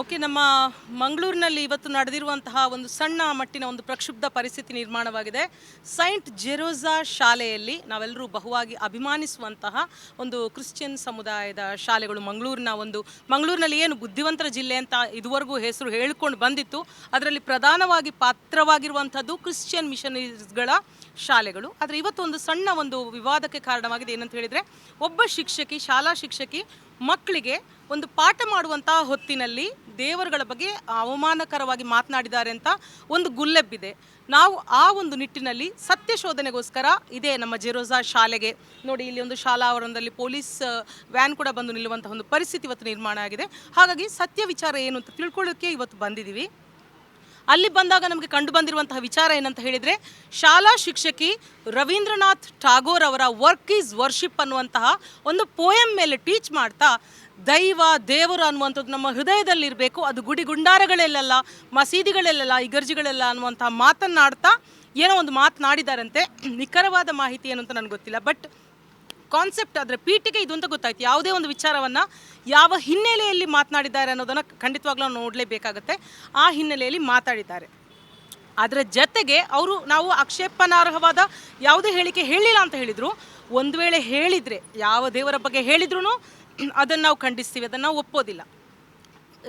Okay, ನಮ್ಮ ಮಂಗಳೂರಿನಲ್ಲಿ ಇವತ್ತು ನಡೆದಿರುವಂತಹ ಒಂದು ಸಣ್ಣ ಮಟ್ಟಿನ ಒಂದು ಪ್ರಕ್ಷುಬ್ಧ ಪರಿಸ್ಥಿತಿ ನಿರ್ಮಾಣವಾಗಿದೆ. ಸೈಂಟ್ ಜೆರೋಸಾ ಶಾಲೆಯಲ್ಲಿ ನಾವೆಲ್ಲರೂ ಬಹುವಾಗಿ ಅಭಿಮಾನಿಸುವಂತಹ ಒಂದು ಕ್ರಿಶ್ಚಿಯನ್ ಸಮುದಾಯದ ಶಾಲೆಗಳು ಮಂಗಳೂರಿನ ಒಂದು, ಮಂಗಳೂರಿನಲ್ಲಿ ಏನು ಬುದ್ಧಿವಂತರ ಜಿಲ್ಲೆ ಅಂತ ಇದುವರೆಗೂ ಹೆಸರು ಹೇಳಿಕೊಂಡು ಬಂದಿತ್ತು. ಅದರಲ್ಲಿ ಪ್ರಧಾನವಾಗಿ ಪಾತ್ರವಾಗಿರುವಂಥದ್ದು ಕ್ರಿಶ್ಚಿಯನ್ ಮಿಷನರೀಸ್ಗಳ ಶಾಲೆಗಳು. ಆದರೆ ಇವತ್ತು ಒಂದು ಸಣ್ಣ ಒಂದು ವಿವಾದಕ್ಕೆ ಕಾರಣವಾಗಿದೆ ಏನಂತ ಹೇಳಿದರೆ, ಒಬ್ಬ ಶಿಕ್ಷಕಿ, ಶಾಲಾ ಶಿಕ್ಷಕಿ ಮಕ್ಕಳಿಗೆ ಒಂದು ಪಾಠ ಮಾಡುವಂತಹ ಹೊತ್ತಿನಲ್ಲಿ ದೇವರುಗಳ ಬಗ್ಗೆ ಅವಮಾನಕರವಾಗಿ ಮಾತನಾಡಿದ್ದಾರೆ ಅಂತ ಒಂದು ಗುಲ್ಲೆಬ್ಬಿದೆ. ನಾವು ಆ ಒಂದು ನಿಟ್ಟಿನಲ್ಲಿ ಸತ್ಯ ಶೋಧನೆಗೋಸ್ಕರ ಇದೇ ನಮ್ಮ ಜೆರೋಸಾ ಶಾಲೆಗೆ ನೋಡಿ ಇಲ್ಲಿ ಒಂದು ಶಾಲಾ ಆವರಣದಲ್ಲಿ ಪೊಲೀಸ್ ವ್ಯಾನ್ ಕೂಡ ಬಂದು ನಿಲ್ಲುವಂತಹ ಒಂದು ಪರಿಸ್ಥಿತಿ ಇವತ್ತು ನಿರ್ಮಾಣ ಆಗಿದೆ. ಹಾಗಾಗಿ ಸತ್ಯ ವಿಚಾರ ಏನು ಅಂತ ತಿಳ್ಕೊಳ್ಳೋಕ್ಕೆ ಇವತ್ತು ಬಂದಿದ್ದೀವಿ. ಅಲ್ಲಿ ಬಂದಾಗ ನಮಗೆ ಕಂಡು ಬಂದಿರುವಂತಹ ವಿಚಾರ ಏನಂತ ಹೇಳಿದರೆ, ಶಾಲಾ ಶಿಕ್ಷಕಿ ರವೀಂದ್ರನಾಥ್ ಠಾಗೋರ್ ಅವರ ವರ್ಕ್ ಈಸ್ ವರ್ಷಿಪ್ ಅನ್ನುವಂತಹ ಒಂದು ಪೋಯಮ್ ಮೇಲೆ ಟೀಚ್ ಮಾಡ್ತಾ, ದೈವ, ದೇವರು ಅನ್ನುವಂಥದ್ದು ನಮ್ಮ ಹೃದಯದಲ್ಲಿರಬೇಕು. ಅದು ಗುಡಿ ಗುಂಡಾರಗಳಲ್ಲೆಲ್ಲ, ಮಸೀದಿಗಳಲ್ಲೆಲ್ಲ ಇಗರ್ಜಿಗಳೆಲ್ಲ ಅನ್ನುವಂಥ ಮಾತನ್ನಾಡ್ತಾ ಏನೋ ಒಂದು ಮಾತನಾಡಿದಾರಂತೆ. ನಿಖರವಾದ ಮಾಹಿತಿ ಏನು ಅಂತ ನನಗೆ ಗೊತ್ತಿಲ್ಲ. ಬಟ್ ಕಾನ್ಸೆಪ್ಟ್ ಅದರ ಪೀಠಿಗೆ ಇದು ಅಂತ ಗೊತ್ತಾಯ್ತು. ಯಾವುದೇ ಒಂದು ವಿಚಾರವನ್ನು ಯಾವ ಹಿನ್ನೆಲೆಯಲ್ಲಿ ಮಾತನಾಡಿದ್ದಾರೆ ಅನ್ನೋದನ್ನು ಖಂಡಿತವಾಗ್ಲೂ ನಾವು ನೋಡಲೇಬೇಕಾಗತ್ತೆ. ಆ ಹಿನ್ನೆಲೆಯಲ್ಲಿ ಮಾತಾಡಿದ್ದಾರೆ. ಅದರ ಜೊತೆಗೆ ಅವರು ನಾವು ಆಕ್ಷೇಪನಾರ್ಹವಾದ ಯಾವುದೇ ಹೇಳಿಕೆ ಹೇಳಿಲ್ಲ ಅಂತ ಹೇಳಿದರು. ಒಂದು ವೇಳೆ ಹೇಳಿದರೆ ಯಾವ ದೇವರ ಬಗ್ಗೆ ಹೇಳಿದ್ರು ಅದನ್ನು ನಾವು ಖಂಡಿಸ್ತೀವಿ, ಅದನ್ನು ನಾವು ಒಪ್ಪೋದಿಲ್ಲ.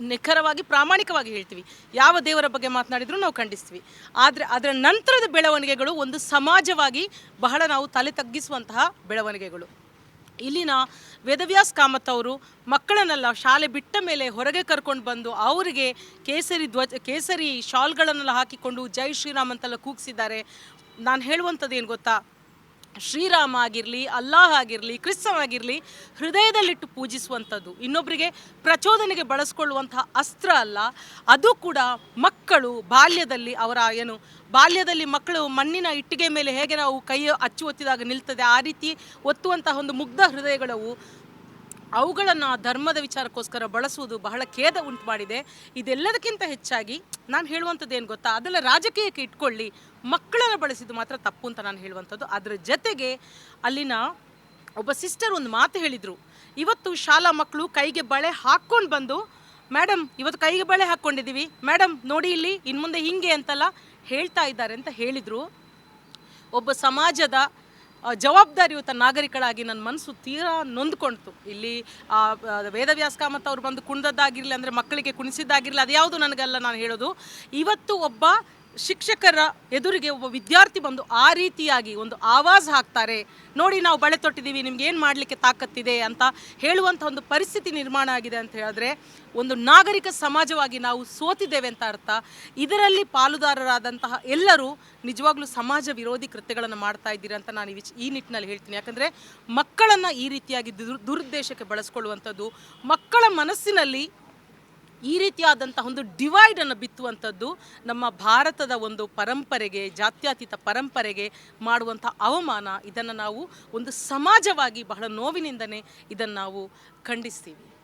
ನಿಖರವಾಗಿ, ಪ್ರಾಮಾಣಿಕವಾಗಿ ಹೇಳ್ತೀವಿ. ಯಾವ ದೇವರ ಬಗ್ಗೆ ಮಾತನಾಡಿದ್ರು ನಾವು ಖಂಡಿಸ್ತೀವಿ. ಆದರೆ ಅದರ ನಂತರದ ಬೆಳವಣಿಗೆಗಳು ಒಂದು ಸಮಾಜವಾಗಿ ಬಹಳ ನಾವು ತಲೆ ತಗ್ಗಿಸುವಂತಹ ಬೆಳವಣಿಗೆಗಳು. ಇಲ್ಲಿನ ವೇದವ್ಯಾಸ್ ಕಾಮತ್ ಅವರು ಮಕ್ಕಳನ್ನೆಲ್ಲ ಶಾಲೆ ಬಿಟ್ಟ ಮೇಲೆ ಹೊರಗೆ ಕರ್ಕೊಂಡು ಬಂದು ಅವರಿಗೆ ಕೇಸರಿ ಧ್ವಜ, ಕೇಸರಿ ಶಾಲ್ಗಳನ್ನೆಲ್ಲ ಹಾಕಿಕೊಂಡು ಜೈ ಶ್ರೀರಾಮ್ ಅಂತೆಲ್ಲ ಕೂಗಿಸಿದ್ದಾರೆ. ನಾನು ಹೇಳುವಂಥದ್ದು ಏನು ಗೊತ್ತಾ? ಶ್ರೀರಾಮ ಆಗಿರಲಿ, ಅಲ್ಲಾಹ್ ಆಗಿರಲಿ ಕ್ರಿಸ್ತವಾಗಿರಲಿ ಹೃದಯದಲ್ಲಿಟ್ಟು ಪೂಜಿಸುವಂಥದ್ದು. ಇನ್ನೊಬ್ಬರಿಗೆ ಪ್ರಚೋದನೆಗೆ ಬಳಸ್ಕೊಳ್ಳುವಂತಹ ಅಸ್ತ್ರ ಅಲ್ಲ, ಅದು ಕೂಡ ಮಕ್ಕಳು ಬಾಲ್ಯದಲ್ಲಿ ಅವರ ಏನು, ಬಾಲ್ಯದಲ್ಲಿ ಮಕ್ಕಳು ಮಣ್ಣಿನ ಇಟ್ಟಿಗೆ ಮೇಲೆ ಹೇಗೆ ನಾವು ಕೈ ಅಚ್ಚು ಒತ್ತಿದಾಗ ನಿಲ್ತದೆ, ಆ ರೀತಿ ಒತ್ತುವಂತಹ ಒಂದು ಮುಗ್ಧ ಹೃದಯಗಳವು ಅವುಗಳನ್ನು ಧರ್ಮದ ವಿಚಾರಕ್ಕೋಸ್ಕರ ಬಳಸುವುದು ಬಹಳ ಖೇದ ಉಂಟು ಮಾಡಿದೆ. ಇದೆಲ್ಲದಕ್ಕಿಂತ ಹೆಚ್ಚಾಗಿ ನಾನು ಹೇಳುವಂಥದ್ದು ಏನು ಗೊತ್ತಾ? ಅದೆಲ್ಲ ರಾಜಕೀಯಕ್ಕೆ ಇಟ್ಕೊಳ್ಳಿ. ಮಕ್ಕಳನ್ನು ಬಳಸಿದ್ದು ಮಾತ್ರ ತಪ್ಪು ಅಂತ ನಾನು ಹೇಳುವಂಥದ್ದು. ಅದರ ಜೊತೆಗೆ ಅಲ್ಲಿನ ಒಬ್ಬ ಸಿಸ್ಟರ್ ಒಂದು ಮಾತು ಹೇಳಿದರು. ಇವತ್ತು ಶಾಲಾ ಮಕ್ಕಳು ಕೈಗೆ ಬಳೆ ಹಾಕ್ಕೊಂಡು ಬಂದು ಮೇಡಮ್ ಇವತ್ತು ಕೈಗೆ ಬಳೆ ಹಾಕ್ಕೊಂಡಿದ್ದೀವಿ. ಮೇಡಮ್ ನೋಡಿ ಇಲ್ಲಿ ಇನ್ನು ಮುಂದೆ ಹಿಂಗೆ ಅಂತೆಲ್ಲ ಹೇಳ್ತಾ ಇದ್ದಾರೆ ಅಂತ ಹೇಳಿದರು. ಒಬ್ಬ ಸಮಾಜದ ಆ, ಜವಾಬ್ದಾರಿಯುತ ನಾಗರಿಕಳಾಗಿ ನನ್ನ ಮನಸ್ಸು ತೀರಾ ನೊಂದ್ಕೊಳ್ತು ಇಲ್ಲಿ ವೇದವ್ಯಾಸ ಕಾಮತ್ ಅವ್ರು ಬಂದು ಕುಣಿದದ್ದಾಗಿರಲಿ ಅಂದರೆ ಮಕ್ಕಳಿಗೆ ಕುಣಿಸಿದ್ದಾಗಿರಲಿ ಅದು ಯಾವುದು ನನಗಲ್ಲ ನಾನು ಹೇಳೋದು. ಇವತ್ತು ಒಬ್ಬ ಶಿಕ್ಷಕರ ಎದುರಿಗೆ ಒಬ್ಬ ವಿದ್ಯಾರ್ಥಿ ಬಂದು ಆ ರೀತಿಯಾಗಿ ಒಂದು ಆವಾಜ್ ಹಾಕ್ತಾರೆ. ನೋಡಿ ನಾವು ಬಳೆ ತೊಟ್ಟಿದ್ದೀವಿ ನಿಮ್ಗೆ ಏನು ಮಾಡಲಿಕ್ಕೆ ತಾಕತ್ತಿದೆ ಅಂತ ಹೇಳುವಂಥ ಒಂದು ಪರಿಸ್ಥಿತಿ ನಿರ್ಮಾಣ ಆಗಿದೆ ಅಂತ ಹೇಳಿದ್ರೆ, ಒಂದು ನಾಗರಿಕ ಸಮಾಜವಾಗಿ ನಾವು ಸೋತಿದ್ದೇವೆ ಅಂತ ಅರ್ಥ. ಇದರಲ್ಲಿ ಪಾಲುದಾರರಾದಂತಹ ಎಲ್ಲರೂ ನಿಜವಾಗ್ಲೂ ಸಮಾಜ ವಿರೋಧಿ ಕೃತ್ಯಗಳನ್ನು ಮಾಡ್ತಾ ಇದ್ದೀರಿ ಅಂತ ನಾನು ಈ ನಿಟ್ಟಿನಲ್ಲಿ ಹೇಳ್ತೀನಿ. ಯಾಕಂದರೆ ಮಕ್ಕಳನ್ನು ಈ ರೀತಿಯಾಗಿ ದುರ್, ದುರುದ್ದೇಶಕ್ಕೆ ಬಳಸ್ಕೊಳ್ಳುವಂಥದ್ದು, ಮಕ್ಕಳ ಮನಸ್ಸಿನಲ್ಲಿ ಈ ರೀತಿಯಾದಂತಹ ಒಂದು ಡಿವೈಡನ್ನು ಬಿತ್ತುವಂಥದ್ದು ನಮ್ಮ ಭಾರತದ ಒಂದು ಪರಂಪರೆಗೆ, ಜಾತ್ಯತೀತ ಪರಂಪರೆಗೆ ಮಾಡುವಂಥ ಅವಮಾನ, ಇದನ್ನು ನಾವು ಒಂದು ಸಮಾಜವಾಗಿ ಬಹಳ ನೋವಿನಿಂದನೇ ಇದನ್ನು ನಾವು ಖಂಡಿಸ್ತೀವಿ.